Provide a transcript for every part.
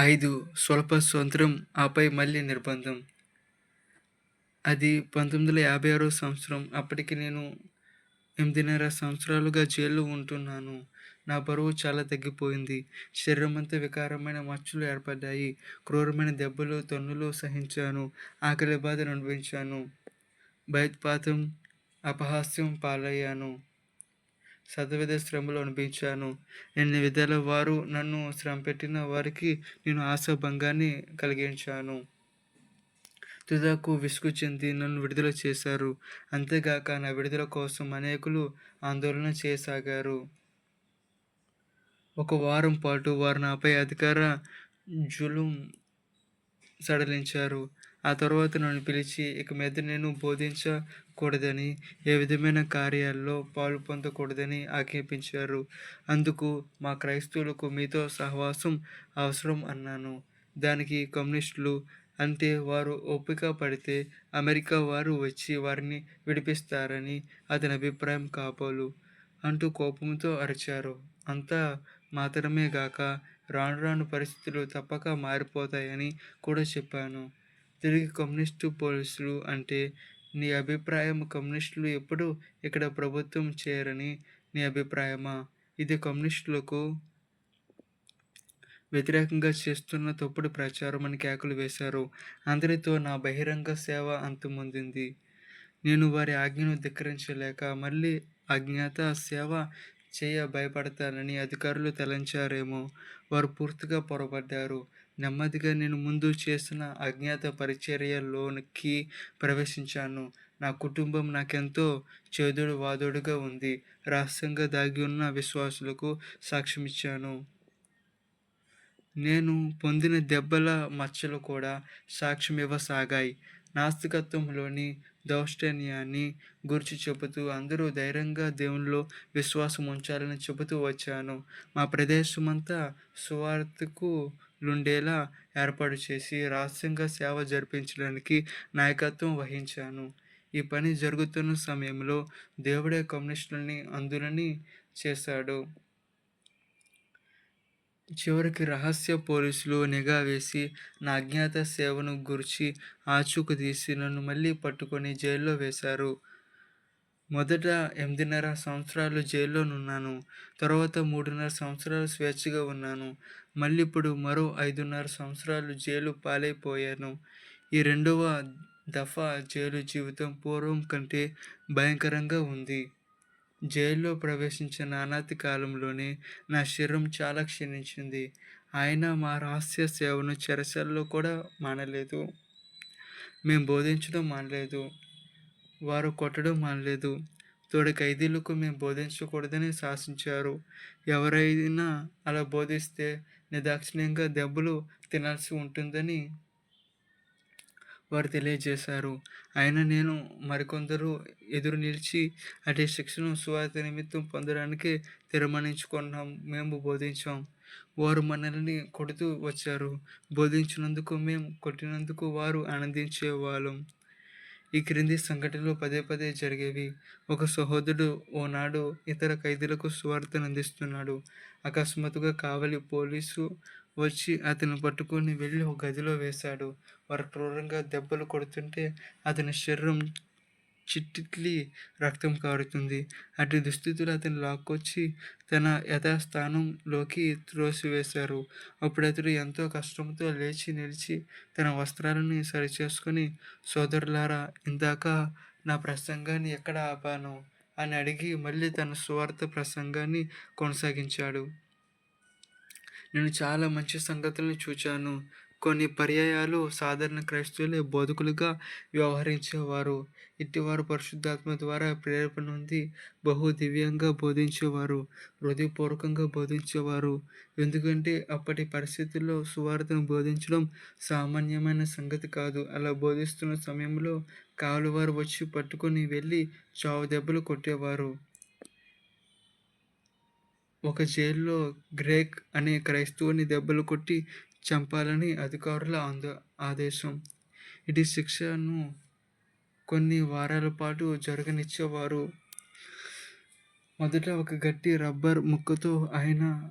ఐదు స్వల్ప స్వంత్రం ఆపై మళ్ళీ నిర్బంధం. అది పంతొమ్మిది వందల యాభై ఆరో సంవత్సరం. అప్పటికి నేను ఎనిమిదిన్నర సంవత్సరాలుగా జైల్లో ఉంటున్నాను. నా బరువు చాలా తగ్గిపోయింది. శరీరం అంతా వికారమైన మచ్చలు ఏర్పడ్డాయి. క్రూరమైన దెబ్బలు తన్నులు సహించాను. ఆకలి బాధను అనుభవించాను. భయత్పాతం అపహాస్యం పాలయ్యాను. సతవిధ శ్రమలు అనిపించాను ఎన్ని విధాల వారు నన్ను శ్రమ పెట్టిన వారికి నేను ఆశాభంగాన్ని కలిగించాను. తుదాకు విసుగు చెంది నన్ను విడుదల చేశారు. అంతేగాక నా విడుదల కోసం అనేకులు ఆందోళన చేయసాగారు. ఒక వారం పాటు వారు నాపై అధికార జులుం సడలించారు. ఆ తర్వాత నన్ను పిలిచి ఇక మీద నేను బోధించకూడదని ఏ విధమైన కార్యాల్లో పాలు పొందకూడదని ఆజ్ఞాపించారు. అందుకు మా క్రైస్తవులకు మీతో సహవాసం అవసరం అన్నాను. దానికి కమ్యూనిస్టులు అంటే వారు ఓపిక పడితే అమెరికా వారు వచ్చి వారిని విడిపిస్తారని అతని అభిప్రాయం కాపోలు అంటూ కోపంతో అరిచారు. అంతా మాత్రమే గాక రాను రాను పరిస్థితులు తప్పక మారిపోతాయని కూడా చెప్పాను. తిరిగి కమ్యూనిస్టు పోలీసులు అంటే నీ అభిప్రాయం కమ్యూనిస్టులు ఎప్పుడు ఇక్కడ ప్రభుత్వం చేయరని నీ అభిప్రాయమా? ఇది కమ్యూనిస్టులకు వ్యతిరేకంగా చేస్తున్న తప్పుడు ప్రచారం అని కేకలు వేశారు. అందరితో నా బహిరంగ సేవ అంతమొందింది. నేను వారి ఆజ్ఞను ధిక్కరించలేక మళ్ళీ అజ్ఞాత సేవ చేయ భయపడతానని అధికారులు తలంచారేమో. వారు పూర్తిగా పొరపడ్డారు నెమ్మదిగా నేను ముందు చేసిన అజ్ఞాత పరిచర్యలోనికి ప్రవేశించాను. నా కుటుంబం నాకెంతో చేదుడు వాదుడుగా ఉంది. రహస్యంగా దాగి ఉన్న విశ్వాసులకు సాక్ష్యమిచ్చాను నేను పొందిన దెబ్బల మచ్చలు కూడా సాక్ష్యం ఇవ్వసాగాయి. నాస్తికత్వంలోని దౌష్టన్యాన్ని గురించి చెబుతూ అందరూ ధైర్యంగా దేవునిలో విశ్వాసం ఉంచాలని చెబుతూ వచ్చాను. మా ప్రదేశమంతా సువార్తకు లుండేలా ఏర్పాటు చేసి రహస్యంగా సేవ జరిపించడానికి నాయకత్వం వహించాను. ఈ పని జరుగుతున్న సమయంలో దేవుడే కమ్యూనిస్టులని అందులని చేశాడు. చివరికి రహస్య పోలీసులు నిఘా వేసి నా అజ్ఞాత సేవను గురించి ఆచూకు తీసి నన్ను మళ్ళీ పట్టుకొని జైల్లో వేశారు. మొదట ఎనిమిదిన్నర సంవత్సరాలు జైల్లోనున్నాను. తర్వాత మూడున్నర సంవత్సరాలు స్వేచ్ఛగా ఉన్నాను. మళ్ళీ ఇప్పుడు మరో ఐదున్నర సంవత్సరాలు జైలు పాలైపోయాను. ఈ రెండవ దఫా జైలు జీవితం పూర్వం కంటే భయంకరంగా ఉంది. జైల్లో ప్రవేశించిన అనాతి కాలంలోనే నా శరీరం చాలా క్షీణించింది. ఆయన మా రహస్య సేవను చెరసల్లో కూడా మానలేదు. మేము బోధించడం మానలేదు. వారు కొట్టడం మానలేదు. తోడు ఖైదీలకు మేము బోధించకూడదని శాసించారు. ఎవరైనా అలా బోధిస్తే నిదాక్షిణ్యంగా దెబ్బలు తినాల్సి ఉంటుందని వారు తెలియజేశారు. అయినా నేను మరికొందరు ఎదురు నిలిచి అటు శిక్షను సువార్త నిమిత్తం పొందడానికి తీర్మానించుకున్నాం. మేము బోధించాం. వారు మనల్ని కొడుతూ వచ్చారు. బోధించినందుకు మేము కొట్టినందుకు వారు ఆనందించేవాళ్ళం. ఈ క్రింది సంఘటనలు పదే పదే జరిగేవి. ఒక సహోదరుడు ఓనాడు ఇతర ఖైదీలకు సువార్తను అందిస్తున్నాడు. అకస్మాత్తుగా కావలి పోలీసు వచ్చి అతను పట్టుకొని వెళ్ళి ఒక గదిలో వేశాడు. వారు క్రూరంగా దెబ్బలు కొడుతుంటే అతని శరీరం చిట్టిట్లి రక్తం కారుతుంది. అటు దుస్థితులు అతను లాక్కొచ్చి తన యథాస్థానంలోకి త్రోసివేశారు. అప్పుడు అతడు ఎంతో కష్టంతో లేచి నిలిచి తన వస్త్రాలను సరిచేసుకొని సోదరులారా ఇందాక నా ప్రసంగాన్ని ఎక్కడ ఆపాను? అని అడిగి మళ్ళీ తన స్వార్థ ప్రసంగాన్ని కొనసాగించాడు. నేను చాలా మంచి సంగతులను చూచాను. కొన్ని పర్యాయాలు సాధారణ క్రైస్తవులే బోధకులుగా వ్యవహరించేవారు. ఇట్టివారు పరిశుద్ధాత్మ ద్వారా ప్రేరేపణ ఉంది బహు దివ్యంగా బోధించేవారు హృదయపూర్వకంగా బోధించేవారు. ఎందుకంటే అప్పటి పరిస్థితుల్లో సువార్తను బోధించడం సామాన్యమైన సంగతి కాదు. అలా బోధిస్తున్న సమయంలో కాలువారు వచ్చి పట్టుకొని వెళ్ళి చావు దెబ్బలు కొట్టేవారు. ఒక జైల్లో గ్రేక్ అనే క్రైస్తవుని దెబ్బలు కొట్టి చంపాలని అధికారుల ఆందో ఆదేశం ఇది శిక్షను కొన్ని వారాల పాటు జరగనిచ్చేవారు మొదట ఒక గట్టి రబ్బర్ ముక్కతో ఆయన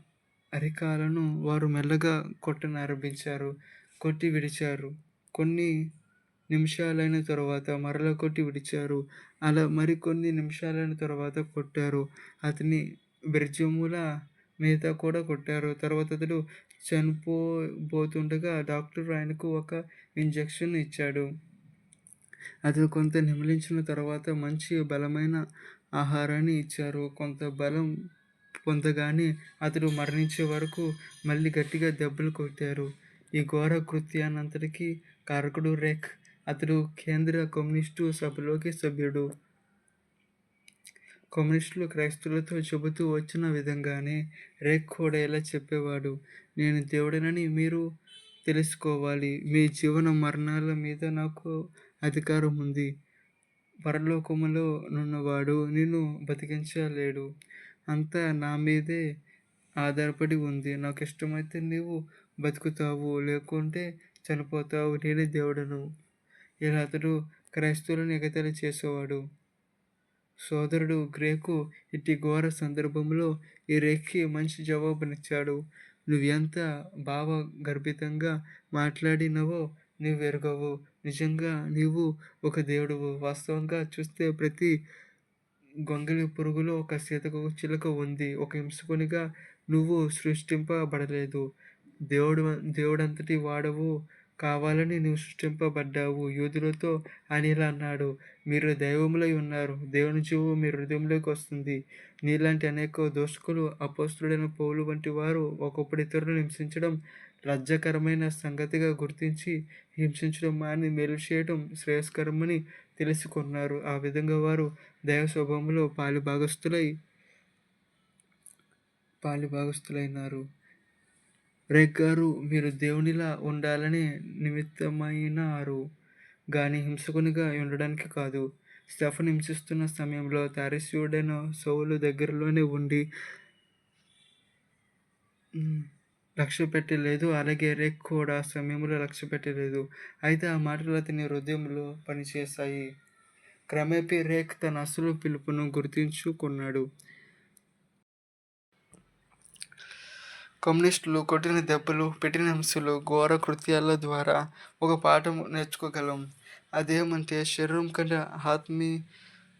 అరికాలను వారు మెల్లగా కొట్టనారంభించారు. కొట్టి విడిచారు. కొన్ని నిమిషాలైన తర్వాత మరల కొట్టి విడిచారు. అలా మరికొన్ని నిమిషాలైన తర్వాత కొట్టారు. అతని బ్రిడ్జిమూల మీద కూడా కొట్టారు. తర్వాత అతడు చనిపోబోతుండగా డాక్టర్ ఆయనకు ఒక ఇంజెక్షన్ ఇచ్చాడు. అతడు కొంత నిమిలించిన తర్వాత మంచి బలమైన ఆహారాన్ని ఇచ్చారు. కొంత బలం పొందగానే అతడు మరణించే వరకు మళ్ళీ గట్టిగా దెబ్బలు కొట్టారు. ఈ ఘోర కృత్యానంతటికీ కారకుడు రెక్. అతడు కేంద్ర కమ్యూనిస్టు సభలోకి సభ్యుడు. కమ్యూనిస్టులు క్రైస్తవులతో చెబుతూ వచ్చిన విధంగానే రేక్ కూడా ఇలా చెప్పేవాడు. నేను దేవుడినని మీరు తెలుసుకోవాలి. మీ జీవన మరణాల మీద నాకు అధికారం ఉంది. పరలోకములో నున్నవాడు నిన్ను బతికించలేడు. అంతా నా మీదే ఆధారపడి ఉంది. నాకు ఇష్టమైతే నీవు బతుకుతావు. లేకుంటే చనిపోతావు. నేనే దేవుడను. ఇలా అతడు క్రైస్తవులను ఎగతాళి చేసేవాడు. సోదరుడు గ్రేకు ఇట్టి ఘోర సందర్భంలో ఈ రెక్కి మంచి జవాబునిచ్చాడు. నువ్వెంత భావగర్భితంగా మాట్లాడినవో నీవెరుగవు. నిజంగా నీవు ఒక దేవుడువు వాస్తవంగా చూస్తే ప్రతి గొంగళి పురుగులో ఒక సీతాకోకచిలుక ఉంది. ఒక హింసకునిగా నువ్వు సృష్టింపబడలేదు. దేవుడు దేవుడంతటి వాడవు కావాలని నీవు సృష్టింపబడ్డావు. యూదులతో ఆయన ఇలా అన్నాడు. మీరు దైవములై ఉన్నారు. దేవుని జీవు మీ హృదయంలోకి వస్తుంది. నీలాంటి అనేక దోషకులు అపోస్తుడైన పౌలు వంటి వారు ఒకప్పుడు ఇతరులను హింసించడం లజ్జకరమైన సంగతిగా గుర్తించి హింసించడం మాని మేలు చేయడం శ్రేయస్కరమని తెలుసుకున్నారు. ఆ విధంగా వారు దైవ స్వభావంలో పాలిభాగస్తులై పాలిభాగస్తులైనారు. రేగ్ గారు మీరు దేవునిలా ఉండాలని నిమిత్తమైనారు గాని హింసకునిగా ఉండడానికి కాదు. స్టెఫన్ హింసిస్తున్న సమయంలో తార్సీయుడైన సౌలు దగ్గరలోనే ఉండి లక్ష్యపెట్టలేదు. అలాగే రేక్ కూడా సమయంలో సమయంలో లక్ష్యపెట్టలేదు. అయితే ఆ మాటలు అతని హృదయంలో పనిచేశాయి. క్రమేపీ రేక్ తన అసలు పిలుపును గుర్తించుకున్నాడు. కమ్యూనిస్టులు కొట్టిన దెబ్బలు, పెట్టిన హింసలు, ఘోర కృత్యాల ద్వారా ఒక పాఠం నేర్చుకోగలం. అదేమంటే శరీరం కంటే ఆత్మీ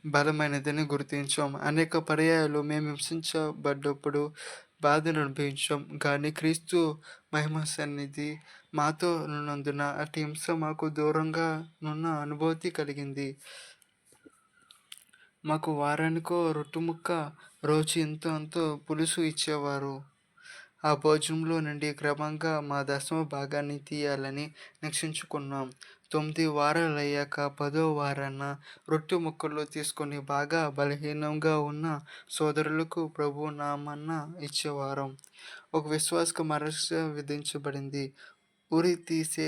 బలమైనదని గుర్తించాం. అనేక పర్యాయాలు మేము హింసించబడ్డప్పుడు బాధను అనుభవించాం. కానీ క్రీస్తు మహిమసన్నిధి మాతో ఉన్నందున అటు హింస మాకు దూరంగా నున్న అనుభూతి కలిగింది. మాకు వారానికో రొట్టుముక్క రోజు ఎంతో అంతో పులుసు ఇచ్చేవారు. ఆ భోజనంలో నుండి క్రమంగా మా దశమ భాగాన్ని తీయాలని నిక్షించుకున్నాం తొమ్మిది వారాలయ్యాక పదో వారాన రొట్టె ముక్కలు తీసుకొని బాగా బలహీనంగా ఉన్న సోదరులకు ప్రభు నామాన ఇచ్చేవారం. ఒక విశ్వాసకు మరస విధించబడింది. ఉరి తీసే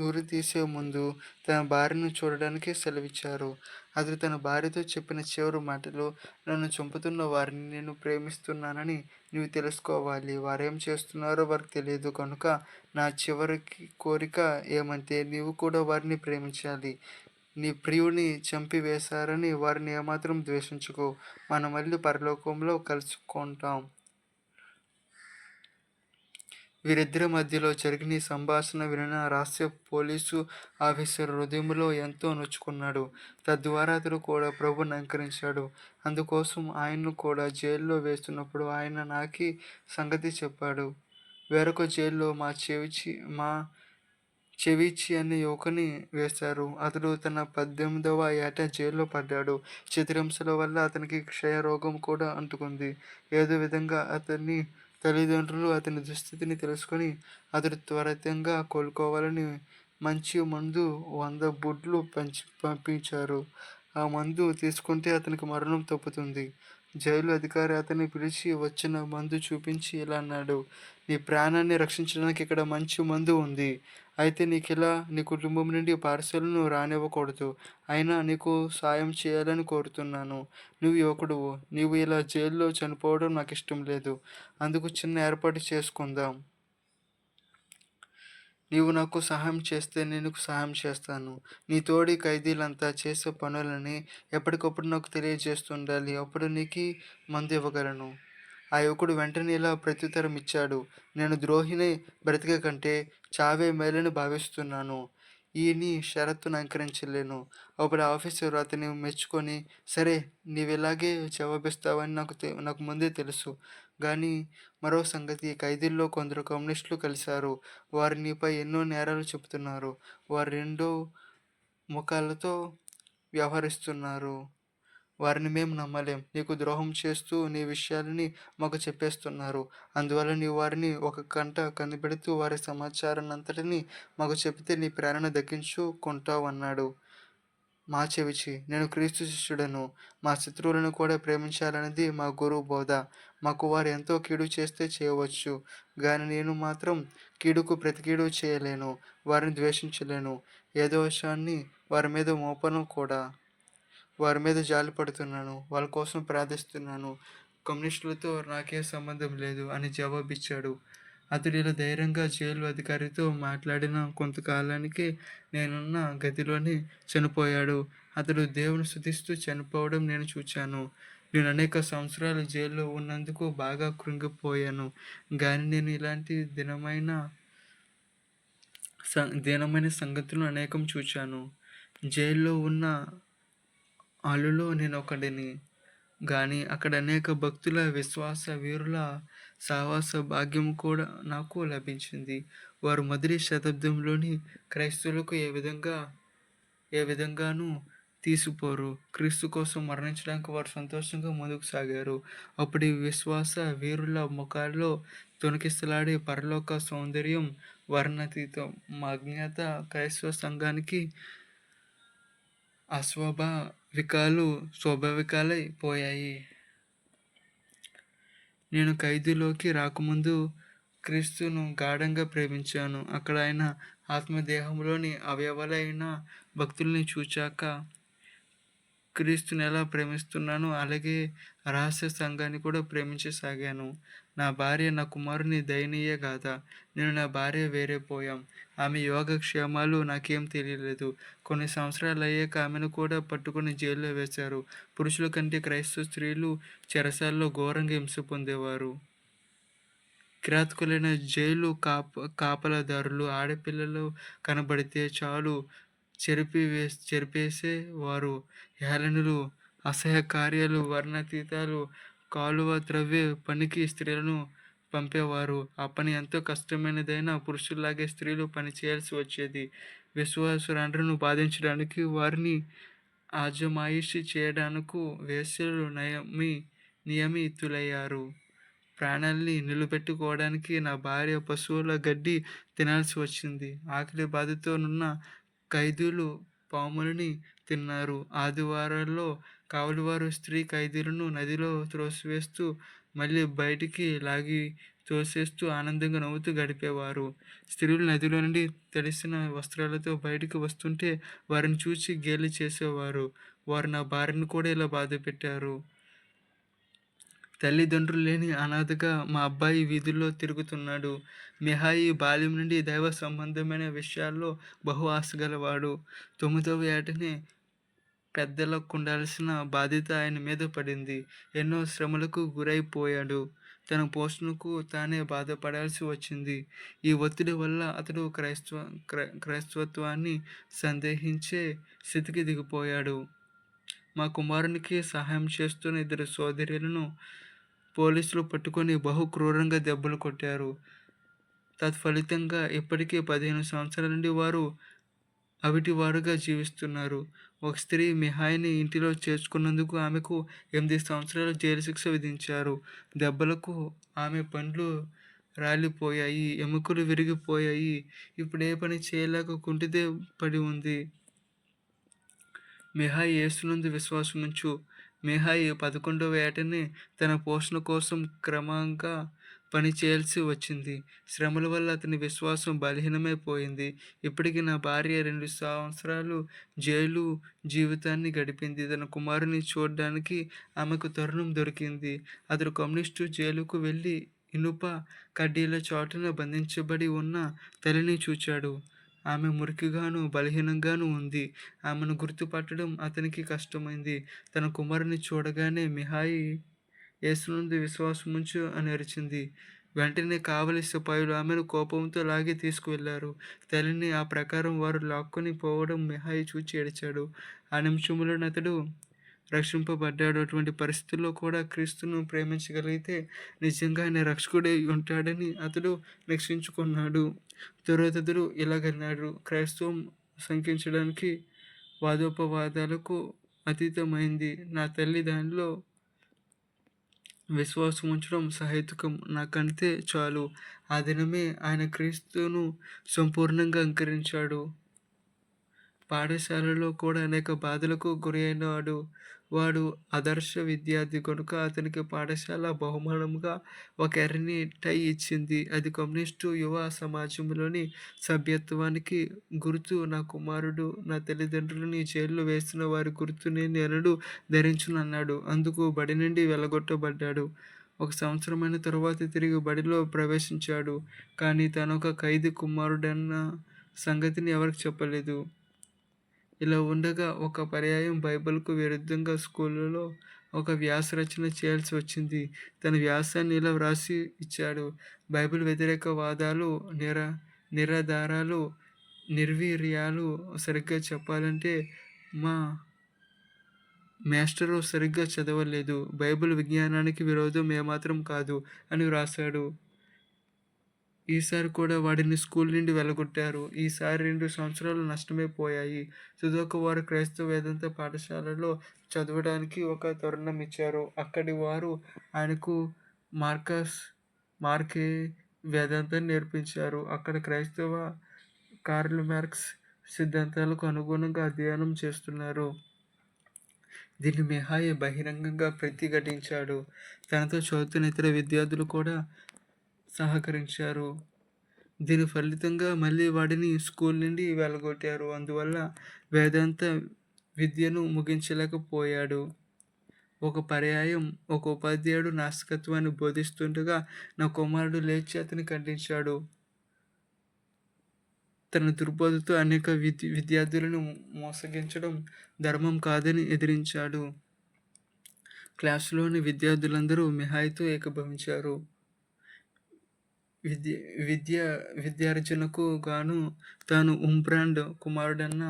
ఉరి తీసే ముందు తన భార్యను చూడడానికి సెలవిచ్చారు. అతడు తన భార్యతో చెప్పిన చివరి మాటలు నన్ను చంపుతున్న వారిని నేను ప్రేమిస్తున్నానని నువ్వు తెలుసుకోవాలి. వారేం చేస్తున్నారో వారికి తెలియదు కనుక నా చివరికి కోరిక ఏమంటే నీవు కూడా వారిని ప్రేమించాలి. నీ ప్రియుని చంపివేశారని వారిని ఏమాత్రం ద్వేషించుకో మనం మళ్ళీ పరలోకంలో కలుసుకుంటాం వీరిద్దరి మధ్యలో జరిగిన సంభాషణ వినిన రహస్య పోలీసు ఆఫీసర్ హృదయంలో ఎంతో నొచ్చుకున్నాడు. తద్వారా అతడు కూడా ప్రభుని అంకరించాడు అందుకోసం ఆయన్ను కూడా జైల్లో వేస్తున్నప్పుడు ఆయన నాకి సంగతి చెప్పాడు. వేరొక జైల్లో మా చెవిచి మా చెవిచి అనే యువకుని వేశారు. అతడు తన పద్దెనిమిదవ ఏట జైల్లో పడ్డాడు. చిత్రహింసల వల్ల అతనికి క్షయరోగం కూడా అంటుకుంది. ఏదో విధంగా అతన్ని తల్లిదండ్రులు అతని దుస్థితిని తెలుసుకొని అతడు త్వరితంగా కోలుకోవాలని మంచి మందు వంద బుడ్లు పంచి పంపించారు. ఆ మందు తీసుకుంటే అతనికి మరణం తప్పుతుంది. జైలు అధికారి అతన్ని పిలిచి వచ్చిన మందు చూపించి ఇలా అన్నాడు. నీ ప్రాణాన్ని రక్షించడానికి ఇక్కడ మంచి మందు ఉంది. అయితే నీకిలా నీ కుటుంబం నుండి పార్సెల్ను రానివ్వకూడదు. అయినా నీకు సాయం చేయాలని కోరుతున్నాను. నువ్వు యువకుడువు నీవు ఇలా జైల్లో చనిపోవడం నాకు ఇష్టం లేదు. అందుకు చిన్న ఏర్పాటు చేసుకుందాం. నీవు నాకు సహాయం చేస్తే నేను సహాయం చేస్తాను. నీ తోడి ఖైదీలంతా చేసే పనులని ఎప్పటికప్పుడు నాకు తెలియజేస్తుండాలి. అప్పుడు నీకు మందు ఇవ్వగలను. ఆ యువకుడు వెంటనే ఇలా ప్రత్యుత్తరం ఇచ్చాడు. నేను ద్రోహిని బ్రతికే కంటే చావే మేలని భావిస్తున్నాను. ఈయని షరత్తును అంకరించలేను. అప్పుడు ఆఫీసర్ అతని మెచ్చుకొని సరే నీవు ఇలాగే జవాబిస్తావని నాకు నాకు ముందే తెలుసు. కానీ మరో సంగతి ఖైదీల్లో కొందరు కమ్యూనిస్టులు కలిశారు. వారు నీపై ఎన్నో నేరాలు చెబుతున్నారు. వారు రెండో ముఖాలతో వ్యవహరిస్తున్నారు. వారిని మేము నమ్మలేం. నీకు ద్రోహం చేస్తూ నీ విషయాలని మాకు చెప్పేస్తున్నారు. అందువల్ల నీవు వారిని ఒక కంట కనిపెడుతూ వారి సమాచారాన్ని అంతటిని మాకు చెబితే నీ ప్రేరణ దక్కించుకుంటావు అన్నాడు. మా చెవిచి నేను క్రీస్తు శిష్యుడను. మా శత్రువులను కూడా ప్రేమించాలనేది మా గురువు బోధ. మాకు వారు ఎంతో కీడు చేస్తే చేయవచ్చు. కానీ నేను మాత్రం కీడుకు ప్రతి కీడు చేయలేను. వారిని ద్వేషించలేను. ఏదో విషయాన్ని వారి మీద మోపను కూడా. వారి మీద జాలి పడుతున్నాను వాళ్ళ కోసం ప్రార్థిస్తున్నాను. కమ్యూనిస్టులతో నాకే సంబంధం లేదు అని జవాబిచ్చాడు. అతడు ఇలా ధైర్యంగా జైలు అధికారితో మాట్లాడిన కొంతకాలానికి నేనున్న గదిలోని చనిపోయాడు. అతడు దేవుని శుతిస్తూ చనిపోవడం నేను చూచాను. నేను అనేక సంవత్సరాలు జైల్లో ఉన్నందుకు బాగా కృంగిపోయాను. కానీ నేను ఇలాంటి దినమైన దినమైన దీనమైన అనేకం చూచాను. జైల్లో ఉన్న ఆలులో నేను ఒకడిని. కానీ అక్కడ అనేక భక్తుల విశ్వాస వీరుల సావాస భాగ్యం కూడా నాకు లభించింది. వారు మొదటి శతాబ్దంలోని క్రైస్తవులకు ఏ విధంగా ఏ విధంగానూ తీసిపోరు. క్రీస్తు కోసం మరణించడానికి వారు సంతోషంగా ముందుకు సాగారు. అప్పుడు విశ్వాస వీరుల ముఖాల్లో తొణికిస్తలాడే పరలోక సౌందర్యం వర్ణతీతం మా అజ్ఞాత క్రైస్తవ సంఘానికి అశ్వభ వికాలు స్వాభావికాలై పోయాయి. నేను ఖైదీలోకి రాకముందు క్రీస్తును గాఢంగా ప్రేమించాను. అక్కడ ఆయన ఆత్మదేహంలోని అవయవాలైన భక్తుల్ని చూచాక క్రీస్తుని ఎలా ప్రేమిస్తున్నానో అలాగే రహస్య సంఘాన్ని కూడా ప్రేమించసాగాను. నా భార్య నా కుమారుని దయనీయ గాథ. నేను నా భార్య వేరే పోయాం. ఆమె యోగక్షేమాలు నాకేం తెలియలేదు. కొన్ని సంవత్సరాలు అయ్యాక ఆమెను కూడా పట్టుకుని జైల్లో వేశారు. పురుషుల కంటే క్రైస్తవ స్త్రీలు చెరసాల్లో ఘోరంగా హింస పొందేవారు. కిరాతకులైన జైలు కాప కాపలదారులు ఆడపిల్లలు కనబడితే చాలు చెరిపి వే చెరిపేసే వారు హేళనలు అసహ్య కార్యాలు వర్ణతీతాలు కాలువ త్రవ్వే పనికి స్త్రీలను పంపేవారు. ఆ పని ఎంతో కష్టమైనదైనా పురుషుల్లాగే స్త్రీలు పని చేయాల్సి వచ్చేది. విశ్వాసురాండ్రను బాధించడానికి వారిని ఆజమాయిషి చేయడానికి వేశ్యలు నయమి నియమితులయ్యారు. ప్రాణాల్ని నిలబెట్టుకోవడానికి నా భార్య పశువుల గడ్డి తినాల్సి వచ్చింది. ఆకలి బాధతోనున్న ఖైదీలు పాములని తిన్నారు. ఆదివారాల్లో కావలివారు స్త్రీ ఖైదీలను నదిలో త్రోసివేస్తూ మళ్ళీ బయటికి లాగి తోసేస్తూ ఆనందంగా నవ్వుతూ గడిపేవారు. స్త్రీలు నదిలో నుండి తడిసిన వస్త్రాలతో బయటికి వస్తుంటే వారిని చూసి గేలి చేసేవారు. వారు నా భార్యను కూడా ఇలా బాధ పెట్టారు తల్లిదండ్రులు లేని అనాథగా మా అబ్బాయి వీధుల్లో తిరుగుతున్నాడు. మిహాయి బాల్యం నుండి దైవ సంబంధమైన విషయాల్లో బహు ఆశగలవాడు తొమ్మిదవ ఏటనే పెద్దలకు ఉండాల్సిన బాధ్యత ఆయన మీద పడింది. ఎన్నో శ్రమలకు గురైపోయాడు. తన పోషణకు తానే బాధపడాల్సి వచ్చింది. ఈ ఒత్తిడి వల్ల అతడు క్రైస్తవ క్రై క్రైస్తవత్వాన్ని సందేహించే స్థితికి దిగిపోయాడు. మా కుమారునికి సహాయం చేస్తున్న ఇద్దరు సోదరులను పోలీసులు పట్టుకొని బహు క్రూరంగా దెబ్బలు కొట్టారు. తత్ఫలితంగా ఇప్పటికే పదిహేను సంవత్సరాల నుండి వారు అవిటి వారుగా జీవిస్తున్నారు. ఒక స్త్రీ మిహాయిని ఇంటిలో చేర్చుకున్నందుకు ఆమెకు ఎనిమిది సంవత్సరాలు జైలు శిక్ష విధించారు. దెబ్బలకు ఆమె పండ్లు రాలిపోయాయి ఎముకలు విరిగిపోయాయి. ఇప్పుడు ఏ పని చేయలేక కుంటిదే పడి ఉంది. మిహాయి విశ్వాసం విశ్వాసముంచు. మిహాయి పదకొండవ ఏటనే తన పోషణ కోసం క్రమంగా పని చేయాల్సి వచ్చింది. శ్రమల వల్ల అతని విశ్వాసం బలహీనమైపోయింది ఇప్పటికి నా భార్య రెండు సంవత్సరాలు జైలు జీవితాన్ని గడిపింది. తన కుమారుని చూడడానికి ఆమెకు తరుణం దొరికింది. అతడు కమ్యూనిస్టు జైలుకు వెళ్ళి ఇనుప కడ్డీల చాటున బంధించబడి ఉన్న తల్లిని చూచాడు. ఆమె మురికిగాను బలహీనంగాను ఉంది ఆమెను గుర్తుపట్టడం అతనికి కష్టమైంది తన కుమారుని చూడగానే మిహాయి యేసునందు విశ్వాసముంచు అని అరిచింది. వెంటనే కావలి సిపాయిలు ఆమెను కోపంతో లాగి తీసుకువెళ్ళారు. తల్లిని ఆ ప్రకారం వారు లాక్కొని పోవడం మిహాయి చూచి ఏడిచాడు ఆ నిమిషంలోనే అతడు రక్షింపబడ్డాడు. అటువంటి పరిస్థితుల్లో కూడా క్రీస్తును ప్రేమించగలిగితే నిజంగా ఆయన రక్షకుడై ఉంటాడని అతడు లక్షించుకున్నాడు తరువాత ఇలాగన్నాడు: క్రైస్తవం శంకించడానికి వాదోపవాదాలకు అతీతమైంది. నా తల్లి దానిలో విశ్వాసం ఉంచడం సహేతుకం. నాకంతే చాలు. ఆ దినమే ఆయన క్రీస్తును సంపూర్ణంగా అంకరించాడు పాఠశాలలో కూడా అనేక బాధలకు గురైనాడు. వాడు ఆదర్శ విద్యార్థి కనుక అతనికి పాఠశాల బహుమానంగా ఒక ఎర్రని టై ఇచ్చింది. అది కమ్యూనిస్టు యువ సమాజంలోని సభ్యత్వానికి గుర్తు. నా కుమారుడు నా తల్లిదండ్రులని జైల్లో వేసిన వారి గుర్తు నేను ఎనడు ధరించునన్నాడు అందుకు బడి నుండి వెలగొట్టబడ్డాడు ఒక సంవత్సరమైన తరువాత తిరిగి బడిలో ప్రవేశించాడు. కానీ తానొక ఖైదీ కుమారుడన్న సంగతిని ఎవరికి చెప్పలేదు. ఇలా ఉండగా ఒక పర్యాయం బైబిల్కు విరుద్ధంగా స్కూళ్ళలో ఒక వ్యాసరచన చేయాల్సి వచ్చింది. తన వ్యాసాన్ని ఇలా వ్రాసి ఇచ్చాడు: బైబిల్ వ్యతిరేక వాదాలు నిర నిరాధారాలు, నిర్వీర్యాలు. సరిగ్గా చెప్పాలంటే మా మాస్టరు సరిగ్గా చదవలేదు. బైబిల్ విజ్ఞానానికి విరోధం ఏమాత్రం కాదు అని వ్రాశాడు. ఈసారి కూడా వాడిని స్కూల్ నుండి వెలగొట్టారు ఈసారి రెండు సంవత్సరాలు నష్టమైపోయాయి సుధోక వారు క్రైస్తవ వేదాంత పాఠశాలలో చదవడానికి ఒక తరుణం ఇచ్చారు. అక్కడి వారు ఆయనకు మార్కస్ మార్కే వేదాంతాన్ని నేర్పించారు. అక్కడ క్రైస్తవ కార్ల్ మార్క్స్ సిద్ధాంతాలకు అనుగుణంగా అధ్యయనం చేస్తున్నారు. దీన్ని మిహాయి బహిరంగంగా ప్రతిఘటించాడు. తనతో చదువుతున్న ఇతర విద్యార్థులు కూడా సహకరించారు. దీని ఫలితంగా మళ్ళీ వాడిని స్కూల్ నుండి వెళ్ళగొట్టారు అందువల్ల వేదాంత విద్యను ముగించలేకపోయాడు. ఒక పర్యాయం ఒక ఉపాధ్యాయుడు నాస్తికత్వాన్ని బోధిస్తుండగా నా కుమారుడు లేచి అతని ఖండించాడు. తన దుర్బోధతో అనేక విద్య విద్యార్థులను మోసగించడం ధర్మం కాదని ఎదిరించాడు. క్లాసులోని విద్యార్థులందరూ మిహాయితో ఏకభవించారు విద్య విద్య విద్యార్జనకు గాను తాను ఉమ్బ్రాండ్ కుమారుడన్న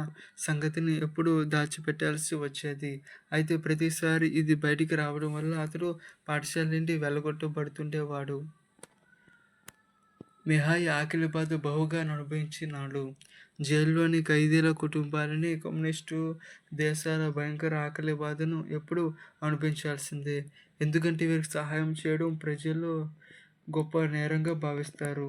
సంగతిని ఎప్పుడూ దాచిపెట్టాల్సి వచ్చేది. అయితే ప్రతిసారి ఇది బయటికి రావడం వల్ల అతడు పాఠశాల నుండి వెళ్ళగొట్టబడుతుండేవాడు మిహాయి ఆకలి బాధ బహుగా అనుభవించినాడు. జైల్లోని ఖైదీల కుటుంబాలని కమ్యూనిస్టు దేశాల భయంకర ఆకలి బాధను ఎప్పుడూ అనిపించాల్సిందే ఎందుకంటే వీరికి సహాయం చేయడం ప్రజల్లో గొప్ప నేరంగా భావిస్తారు.